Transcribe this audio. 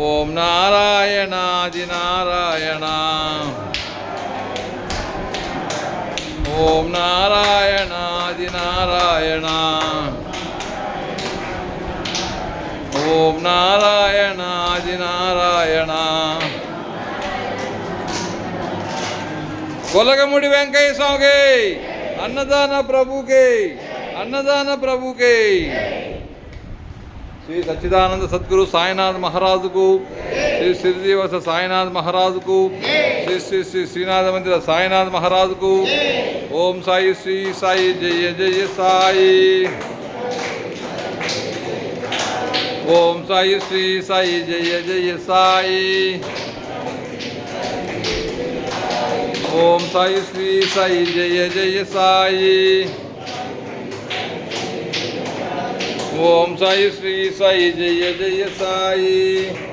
ஓம் நாராயணாதி நாராயணா ஓம் நாராயணாதி நாராயணா ஓம் நாராயணாதி நாராயணா కొలగముడి వెంకయ్య స్వామికి అన్నదాన ప్రభుకి అన్నదాన ప్రభుకి శ్రీ సచ్చిదానంద సద్గురు సాయినాథ్ మహారాజుకు శ్రీ శ్రీనివాస సాయినాథ్ మహారాజుకు శ్రీ శ్రీ శ్రీ శ్రీనాథ మందిర సాయినాథ్ మహారాజుకు. ఓం సాయి శ్రీ సాయి జయ జయ సాయి. ఓం సాయి శ్రీ సాయి జయ జయ సాయి. ఓం సాయి శ్రీ సాయి జయ జయ సాయి. ఓం సాయి శ్రీ సాయి జయ జయ సాయి.